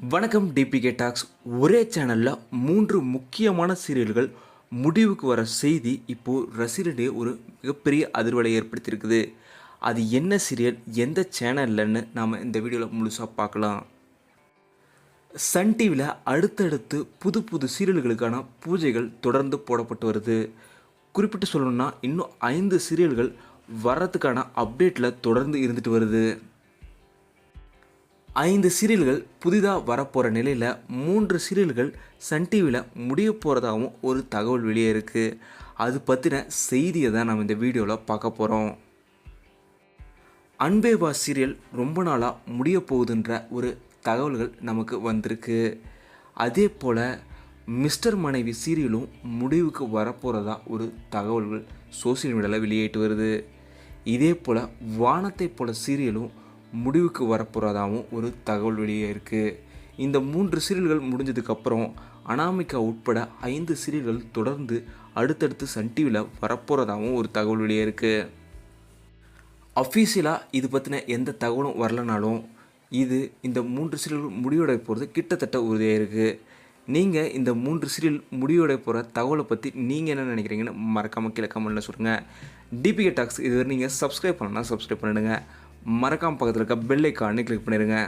வணக்கம் DPK tax ஒரே சேனலில் மூன்று முக்கியமான சீரியல்கள் முடிவுக்கு வர செய்தி இப்போது ரசிகர்களிடையே ஒரு மிகப்பெரிய அதிர்வலை ஏற்படுத்தியிருக்குது. அது என்ன சீரியல்? எந்த சேனல்லன்னு நாம் இந்த வீடியோவில் முழுசாக பார்க்கலாம். சன் டிவியில் அடுத்தடுத்து புது புது சீரியல்களுக்கான பூஜைகள் தொடர்ந்து போடப்பட்டு வருது. குறிப்பிட்டு சொல்லணும்னா இன்னும் ஐந்து சீரியல்கள் வர்றதுக்கான அப்டேட்டில் தொடர்ந்து இருந்துட்டு வருது. ஐந்து சீரியல்கள் புதிதாக வரப்போகிற நிலையில் மூன்று சீரியல்கள் சன் டிவியில் முடிய போகிறதாகவும் ஒரு தகவல் வெளியே இருக்குது அது பற்றின செய்தியை தான் நம்ம இந்த வீடியோவில் பார்க்க போகிறோம் அன்பேவா சீரியல் ரொம்ப நாளாக முடிய போகுதுன்ற ஒரு தகவல்கள் நமக்கு வந்திருக்கு. அதே போல் மிஸ்டர் மனைவி சீரியலும் முடிவுக்கு வரப்போகிறதா ஒரு தகவல்கள் சோசியல் மீடியாவில் வெளியிட்டு வருது. இதே போல் வானத்தை போல சீரியலும் முடிவுக்கு வரப்போகிறதாகவும் ஒரு தகவல் வெளியே இருக்குது இந்த மூன்று சீரியல்கள் முடிஞ்சதுக்கப்புறம் அனாமிகா உட்பட ஐந்து சீரியல்கள் தொடர்ந்து அடுத்தடுத்து சன் டிவியில் வரப்போகிறதாகவும் ஒரு தகவல் வெளியே இருக்குது அஃபீஷியலாக இது பற்றின எந்த தகவலும் வரலனாலும் இது இந்த மூன்று சீரியல் முடிவடைய போகிறது கிட்டத்தட்ட உறுதியாக இருக்குது நீங்கள் இந்த மூன்று சீரியல் முடிவடைய போகிற தகவலை பற்றி நீங்கள் என்ன நினைக்கிறீங்கன்னு மறக்காமல் கீழே கமெண்ட்டில் சொல்லுங்கள் டிபிகே டாக்ஸ் இதுவரை நீங்கள் சப்ஸ்கிரைப் பண்ணலாம் சப்ஸ்கிரைப் பண்ணிடுங்க. மறக்காமல் பக்கத்தில் இருக்க பெல்லைக்கானு கிளிக் பண்ணிடுங்க